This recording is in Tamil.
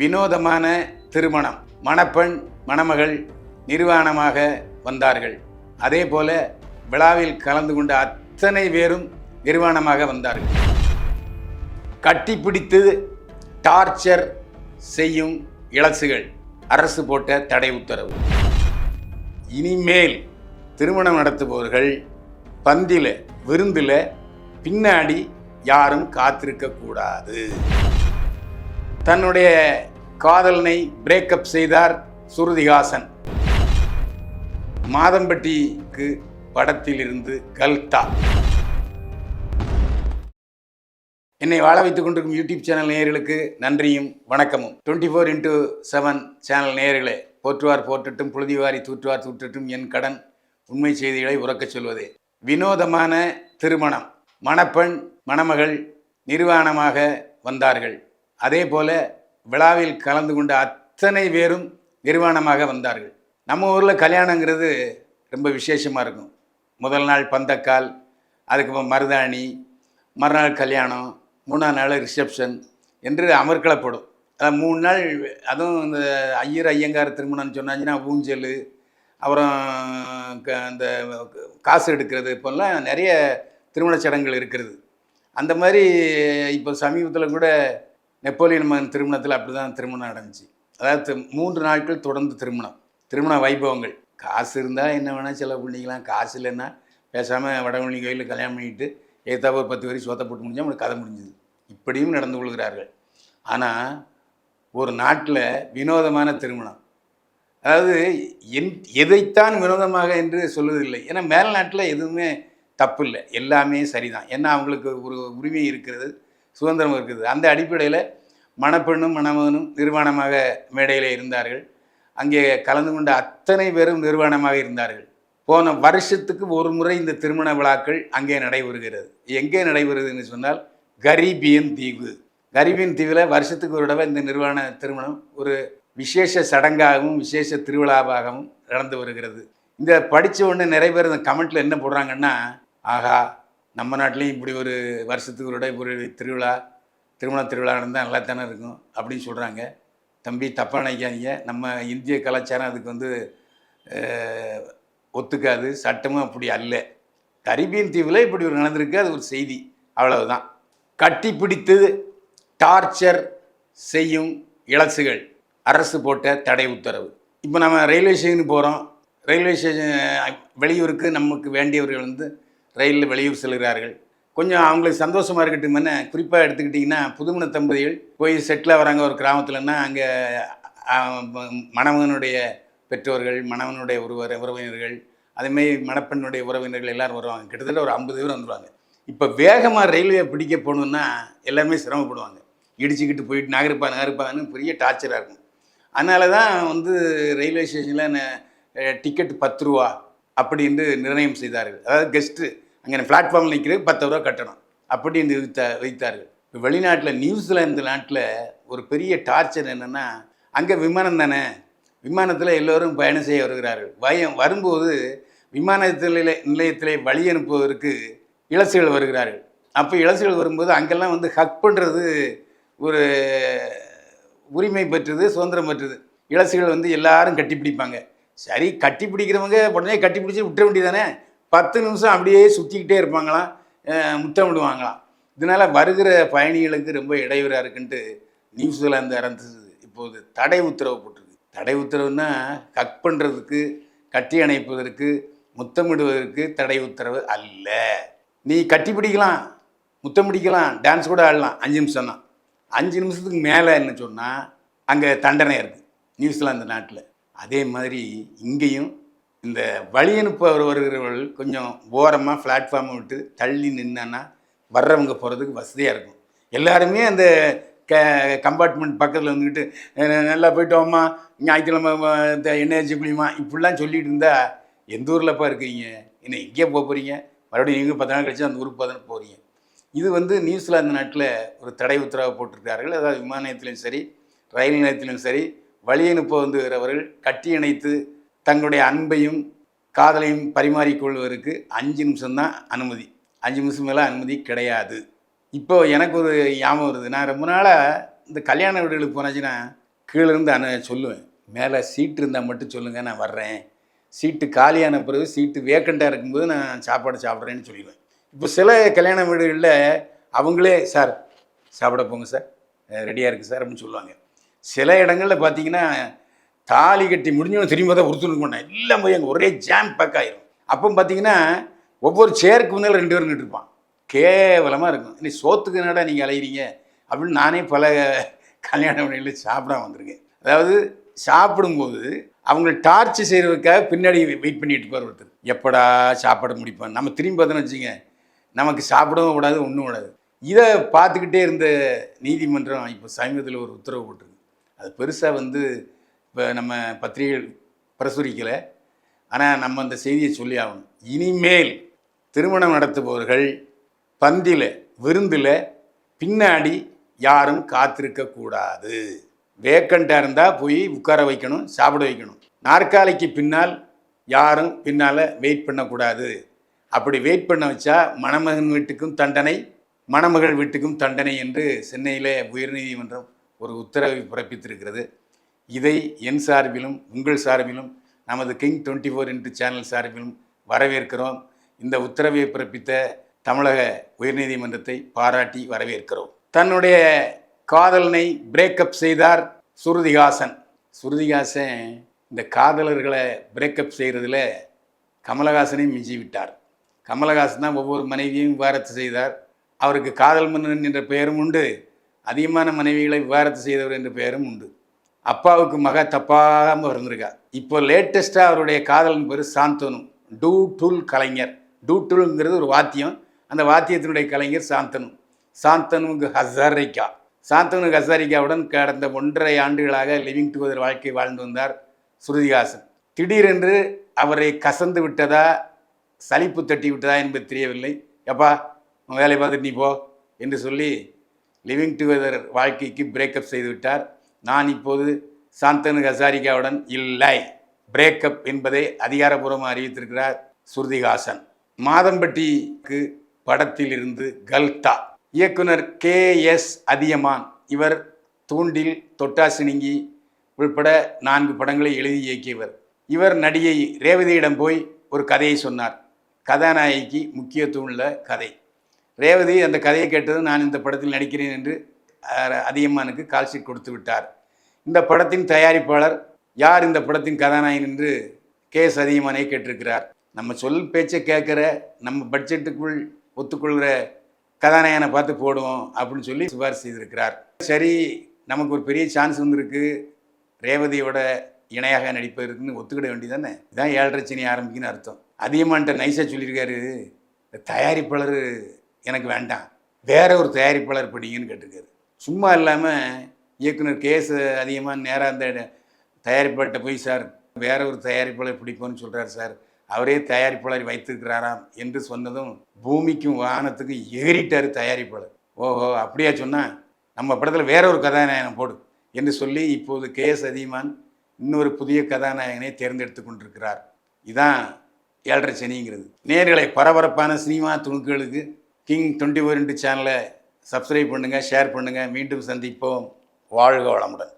வினோதமான திருமணம். மணப்பெண் மணமகள் நிர்வாணமாக வந்தார்கள். அதே போல விழாவில் கலந்து கொண்ட அத்தனை பேரும் நிர்வாணமாக வந்தார்கள். கட்டிப்பிடித்து டார்ச்சர் செய்யும் இலசுகள் அரசு போட்ட தடை உத்தரவு. இனிமேல் திருமணம் நடத்துபவர்கள் பந்தில விருந்தில் பின்னாடி யாரும் காத்திருக்கக்கூடாது. தன்னுடைய காதலனை பிரேக்கப் செய்தார் சுருதிகாசன் மாதம்பட்டிக்கு படத்தில் இருந்து கல்தா. என்னை வாழ வைத்துக் கொண்டிருக்கும் யூடியூப் சேனல் நேயர்களுக்கு நன்றியும் வணக்கமும். Twenty four into seven channel நேயர்களே போற்றுவார் போற்றட்டும் புழுதிவாரி தூற்றுவார் தூற்றட்டும் என் கடன் உண்மை செய்திகளை உறக்கச் சொல்வது. வினோதமான திருமணம். மணப்பெண் மணமகள் நிர்வாணமாக வந்தார்கள். அதே போல் விழாவில் கலந்து கொண்ட அத்தனை பேரும் நிர்வாணமாக வந்தார்கள். நம்ம ஊரில் கல்யாணங்கிறது ரொம்ப விசேஷமாக இருக்கும். முதல் நாள் பந்தக்கால் அதுக்கப்புறம் மருதாணி மறுநாள் கல்யாணம் மூணாம் நாள் ரிசப்ஷன் என்று அமர்க்களப்படும். அதான் மூணு நாள் அதுவும் இந்த ஐயர் ஐயங்கார் திருமணம்னு சொன்னாங்கன்னா ஊஞ்சல் அப்புறம் க- அந்த காசு எடுக்கிறது இப்போல்லாம் நிறைய திருமண சடங்குகள் இருக்கிறது. அந்த மாதிரி இப்போ சமீபத்தில் கூட நெப்போலியன் மகன் திருமணத்தில் அப்படி தான் திருமணம் நடந்துச்சு. அதாவது மூன்று நாட்கள் தொடர்ந்து திருமணம். திருமண வைபவங்கள். காசு இருந்தால் என்ன வேணால் செலவு பண்ணிக்கலாம். காசு இல்லைன்னா பேசாமல் வடமொழி கோயிலில் கல்யாணம் பண்ணிட்டு ஏத்தாப்ப ஒரு பத்து வரி சோத்தப்பட்டு போட்டு முடிஞ்சால் உங்களுக்கு கதை முடிஞ்சுது. இப்படியும் நடந்து கொள்கிறார்கள். ஆனால் ஒரு நாட்டில் வினோதமான திருமணம். அதாவது என் எதைத்தான் வினோதமாக என்று சொல்வதில்லை. ஏன்னா மேல் நாட்டில் எதுவுமே தப்பு இல்லை. எல்லாமே சரிதான். ஏன்னா அவங்களுக்கு ஒரு உரிமை இருக்கிறது. சுதந்திரம் இருக்குது. அந்த அடிப்படையில் மணப்பெண்ணும் மணமகனும் நிர்வாணமாக மேடையில் இருந்தார்கள். அங்கே கலந்து கொண்ட அத்தனை பேரும் நிர்வாணமாக இருந்தார்கள். போன வருஷத்துக்கு ஒரு முறை இந்த திருமண விழாக்கள் அங்கே நடைபெறுகிறது. எங்கே நடைபெறுதுன்னு சொன்னால் கரீபியன் தீவு. கரீபியன் தீவில் வருஷத்துக்கு ஒரு தடவை இந்த நிர்வாண திருமணம் ஒரு விசேஷ சடங்காகவும் விசேஷ திருவிழாவாகவும் நடந்து வருகிறது. இந்த படித்த உடனே நிறைய பேர் இந்த கமெண்ட்டில் என்ன போடுறாங்கன்னா ஆகா நம்ம நாட்டிலையும் இப்படி ஒரு வருஷத்துக்கு ஒரு தடவை ஒரு திருவிழா திருமண திருவிழா நடந்தால் நல்லா தானே இருக்கும் அப்படின்னு சொல்கிறாங்க தம்பி தப்பாக நினைக்காதீங்க. நம்ம இந்திய கலாச்சாரம் அதுக்கு வந்து ஒத்துக்காது. சட்டமும் அப்படி அல்ல. கரிபியன் தீவில் இப்படி ஒரு நடந்திருக்கு. அது ஒரு செய்தி. அவ்வளவுதான். கட்டிப்பிடித்து டார்ச்சர் செய்யும் இலசுகள் அரசு போட்ட தடை உத்தரவு. இப்போ நம்ம ரயில்வே ஸ்டேஷனுக்கு போகிறோம் ரயில்வே ஸ்டேஷன் வெளியூருக்கு நமக்கு வேண்டியவர்கள் வந்து ரயிலில் வெளியூர் செல்கிறார்கள். கொஞ்சம் அவங்களுக்கு சந்தோஷமாக இருக்கட்டும் குறிப்பாக எடுத்துக்கிட்டிங்கன்னா புதுமண தம்பதிகள் போய் செட்டில் வராங்க ஒரு கிராமத்துலன்னா அங்கே மணமகனுடைய பெற்றோர்கள் மணவனுடைய உறவர் உறவினர்கள் அதேமாரி மணப்பெண்ணுடைய உறவினர்கள் எல்லாரும் வருவாங்க. கிட்டத்தட்ட ஒரு ஐம்பது பேர் வந்துடுவாங்க இப்போ வேகமாக ரயில்வே பிடிக்க போகணுன்னா எல்லாமே சிரமப்படுவாங்க. இடிச்சுக்கிட்டு போயிட்டு நகருப்பா நகருப்பான்னு பெரிய டார்ச்சராக இருக்கும். அதனால தான் வந்து ரயில்வே ஸ்டேஷனில் டிக்கெட் பத்து ரூபா அப்படின்னு நிர்ணயம் செய்தார்கள். அதாவது கெஸ்ட்டு அங்கே பிளாட்ஃபார்மில் நிற்கிறது பத்து ரூபா கட்டணும். அப்படின்னு வைத்த வைத்தார்கள். இப்போ வெளிநாட்டில் நியூசிலாந்து நாட்டில் ஒரு பெரிய டார்ச்சர் என்னென்னா அங்கே விமானம் தானே? விமானத்தில் எல்லோரும் பயணம் செய்ய வருகிறார்கள். பயம் வரும்போது விமானத்தில் நிலையத்திலே வழி அனுப்புவதற்கு இளசுகள் வருகிறார்கள். அப்போ இளசுகள் வரும்போது அங்கெல்லாம் வந்து ஹக் பண்ணுறது ஒரு உரிமை பெற்றது சுதந்திரம் பெற்றது. இளசுகள் வந்து எல்லாரும் கட்டிப்பிடிப்பாங்க. சரி கட்டிப்பிடிக்கிறவங்க உடனே கட்டிப்பிடிச்சு விட்டுற வேண்டியதானே பத்து நிமிஷம் அப்படியே சுற்றிக்கிட்டே இருப்பாங்களாம் முத்தமிடுவாங்களாம் இதனால் வருகிற பயணிகளுக்கு ரொம்ப இடையூறாக இருக்குன்ட்டு நியூசிலாந்து அரசு இப்போது தடை உத்தரவு போட்டிருக்கு. தடை உத்தரவுன்னா கக் பண்ணுறதுக்கு கட்டி அணைப்பதற்கு முத்தமிடுவதற்கு தடை உத்தரவு அல்ல. நீ கட்டி பிடிக்கலாம் முத்தம் பிடிக்கலாம் டான்ஸ் கூட ஆடலாம் அஞ்சு நிமிஷம் தான். அஞ்சு நிமிஷத்துக்கு மேலே என்ன சொன்னால் அங்கே தண்டனை இருக்குது நியூஸிலாந்து நாட்டில். அதே மாதிரி இங்கேயும் இந்த வழி வருகிறவர்கள் கொஞ்சம் ஓரமாக பிளாட்ஃபார்மை விட்டு தள்ளி நின்னா வர்றவங்க போகிறதுக்கு வசதியாக இருக்கும். எல்லாருமே அந்த க கம்பார்ட்மெண்ட் பக்கத்தில் வந்துக்கிட்டு நல்லா போயிட்டோம்மா ஞாயிற்றுக்கிழமை இந்த இந்த எனர்ஜி குளிமா இப்படிலாம் சொல்லிட்டு இருந்தால் எந்த ஊரில்ப்பா இருக்கீங்க? என்ன இங்கே போக போகிறீங்க மறுபடியும் நீங்கள் பத்து நாள் கழிச்சு அந்த ஊருக்கு பார்த்தா போகிறீங்க இது வந்து நியூசிலாந்து நாட்டில் ஒரு தடை உத்தரவு போட்டிருக்கிறார்கள். அதாவது விமான நிலையத்திலும் சரி ரயில் நிலையத்திலும் சரி வழி அனுப்ப வந்துகிறவர்கள் கட்டி இணைத்து தங்களுடைய அன்பையும் காதலையும் பரிமாறிக்கொள்வதற்கு அஞ்சு நிமிஷம்தான் அனுமதி. அஞ்சு நிமிஷம் மேலே அனுமதி கிடையாது. இப்போ எனக்கு ஒரு ஞாபகம் வருது. நான் ரொம்ப நாளாக இந்த கல்யாண வீடுகளுக்கு போனாச்சுன்னா கீழேருந்து அனு அன சொல்லுவேன். மேலே சீட்டு இருந்தால் மட்டும் சொல்லுங்கள் நான் வர்றேன். சீட்டு காலியான பிறகு சீட்டு வேக்கண்ட்டாக இருக்கும்போது நான் சாப்பாடு சாப்பிட்றேன்னு சொல்லிடுவேன். இப்போ சில கல்யாண வீடுகளில் அவங்களே சார் சாப்பிட போங்க சார். ரெடியாக இருக்குது சார் அப்படின்னு சொல்லுவாங்க. சில இடங்களில் பார்த்தீங்கன்னா தாலி கட்டி முடிஞ்சவங்க திரும்பி தான் ஒருத்தருக்கு பண்ணேன் எல்லாம் போய் அங்கே ஒரே ஜாம் பேக் ஆயிரும். அப்போ பார்த்தீங்கன்னா ஒவ்வொரு சேருக்கு முன்னால் ரெண்டு பேரும் நின்றுருப்பான் கேவலமாக இருக்கும். இன்னைக்கு சோத்துக்கு என்னடா நீங்கள் அலையிறீங்க? அப்படின்னு நானே பல கல்யாண வீடுகளில் சாப்பிடாம வந்திருக்கேன். அதாவது சாப்பிடும்போது அவங்கள டார்ச் செய்கிறதுக்காக பின்னாடி வெயிட் பண்ணிட்டு இருப்பார் ஒருத்தர். எப்படா சாப்பாடு முடிப்பான்? நம்ம திரும்பி பார்த்தோன்னு வச்சுங்க நமக்கு சாப்பிடவும் கூடாது ஒன்றும் கூடாது. இதை பார்த்துக்கிட்டே இருந்த நீதிமன்றம் இப்போ சமீபத்தில் ஒரு உத்தரவு போட்டிருக்கு. அது பெருசாக வந்து இப்போ நம்ம பத்திரிகைகள் பிரசுரிக்கலை. ஆனால் நம்ம அந்த செய்தியை சொல்லி ஆகணும். இனிமேல் திருமணம் நடத்துபவர்கள் பந்தியில் விருந்தில் பின்னாடி யாரும் காத்திருக்கக்கூடாது வேக்கண்டாக வேக்கண்ட்டாக இருந்தால் போய் உட்கார வைக்கணும் சாப்பிட வைக்கணும். நாற்காலிக்கு பின்னால் யாரும் பின்னால் வெயிட் பண்ணக்கூடாது. அப்படி வெயிட் பண்ண வச்சா மணமகன் வீட்டுக்கும் தண்டனை மணமகள் வீட்டுக்கும் தண்டனை என்று சென்னையில் உயர்நீதிமன்றம் ஒரு உத்தரவை பிறப்பித்திருக்கிறது. இதை என் சார்பிலும் உங்கள் சார்பிலும் நமது king twenty four into channel சார்பிலும் வரவேற்கிறோம். இந்த உத்தரவை பிறப்பித்த தமிழக உயர்நீதிமன்றத்தை பாராட்டி வரவேற்கிறோம். தன்னுடைய காதலனை பிரேக்கப் செய்தார் சுருதிகாசன் சுருதிகாசன் இந்த காதலர்களை பிரேக்கப் செய்கிறதுல கமலஹாசனையும் மிஞ்சி விட்டார் கமலஹாசன் தான் ஒவ்வொரு மனைவியும் விவாரத்து செய்தார். அவருக்கு காதல் மன்னன் என்ற பெயரும் உண்டு. அதிகமான மனைவிகளை விவாரத்து செய்தவர் என்ற பெயரும் உண்டு. அப்பாவுக்கு மக தப்பாகாமல் இருந்திருக்கா. இப்போ லேட்டஸ்ட்டாக அவருடைய காதலன் பேர் சாந்தனு. டூ டுல் கலைஞர். டூ டுல்ங்கிறது ஒரு வாத்தியம். அந்த வாத்தியத்தினுடைய கலைஞர் சாந்தனு. சாந்தனுக்கு ஹசாரிக்கா. சாந்தனு ஹசாரிக்காவுடன் கடந்த ஒன்றரை ஆண்டுகளாக லிவிங் டுகெதர் வாழ்க்கை வாழ்ந்து வந்தார் ஸ்ருதிஹாசன். திடீரென்று அவரை கசந்து விட்டதா சலிப்பு தட்டி விட்டதா என்பது தெரியவில்லை. எப்பா உன் வேலையை பார்த்துட்டு நீ போ என்று சொல்லி லிவிங் டுகெதர் வாழ்க்கைக்கு பிரேக்கப் செய்து விட்டார். நான் இப்போது சாந்தனு ஹசாரிகாவுடன் இல்லை. பிரேக்கப் என்பதை அதிகாரபூர்வமாக அறிவித்திருக்கிறார் சுருதிஹாசன் மாதம்பட்டிக்கு படத்தில் இருந்து கல்தா இயக்குனர் கே எஸ் அதியமான் இவர் தூண்டில் தொட்டாசினிங்கி உள்பட நான்கு படங்களை எழுதி இயக்கியவர். இவர் நடிகை ரேவதியிடம் போய் ஒரு கதையை சொன்னார். கதாநாயகிக்கு முக்கியத்துவம் உள்ள கதை. ரேவதி அந்த கதையை கேட்டதும் நான் இந்த படத்தில் நடிக்கிறேன் என்று அதியமானுக்கு கால்ஷீட் கொடுத்து விட்டார். இந்த படத்தின் தயாரிப்பாளர் யார்? இந்த படத்தின் கதாநாயகன் என்று கே. எஸ் அதியமானை கேட்டிருக்கிறார். நம்ம சொல் பேச்சை கேட்குற நம்ம பட்ஜெட்டுக்குள் ஒத்துக்கொள்கிற கதாநாயகனை பார்த்து போடுவோம் அப்படின்னு சொல்லி சிபாரிசு செய்திருக்கிறார். சரி நமக்கு ஒரு பெரிய சான்ஸ் வந்திருக்கு. ரேவதியோட இணையாக நடிப்பதற்குன்னு ஒத்துக்கிட வேண்டியதானே இதான் ஏழரை சனி ஆரம்பிக்குன்னு அர்த்தம். அதிகமான்ட்ட நைஸாக சொல்லியிருக்காரு. தயாரிப்பாளர் எனக்கு வேண்டாம். வேற ஒரு தயாரிப்பாளர் படிங்கன்னு கேட்டிருக்காரு. சும்மா இல்லாமல் இயக்குனர் கேஸ் அதிகமாக நேராக அந்த தயாரிப்பாட்ட போய் சார் வேற ஒரு தயாரிப்பாளர் பிடிப்போம்னு சொல்கிறார் சார். அவரே தயாரிப்பாளர் வைத்திருக்கிறாராம் என்று சொன்னதும் பூமிக்கும் வானத்துக்கும் எகிரிட்டார் தயாரிப்பாளர். ஓஹோ அப்படியா சொன்னால் நம்ம படத்தில் வேற ஒரு கதாநாயகன் போடு என்று சொல்லி இப்போது கே எஸ் இன்னொரு புதிய கதாநாயகனை தேர்ந்தெடுத்து கொண்டிருக்கிறார். இதான் ஏழரை சனிங்கிறது. நேர்களை பரபரப்பான சினிமா துணுக்குகளுக்கு கிங் டுவெண்ட்டி ஃபோர் இன்ட்டு சேனலை சப்ஸ்கிரைப் பண்ணுங்கள் ஷேர் பண்ணுங்கள் மீண்டும் சந்திப்போம். வாழ்க வளமுடன்.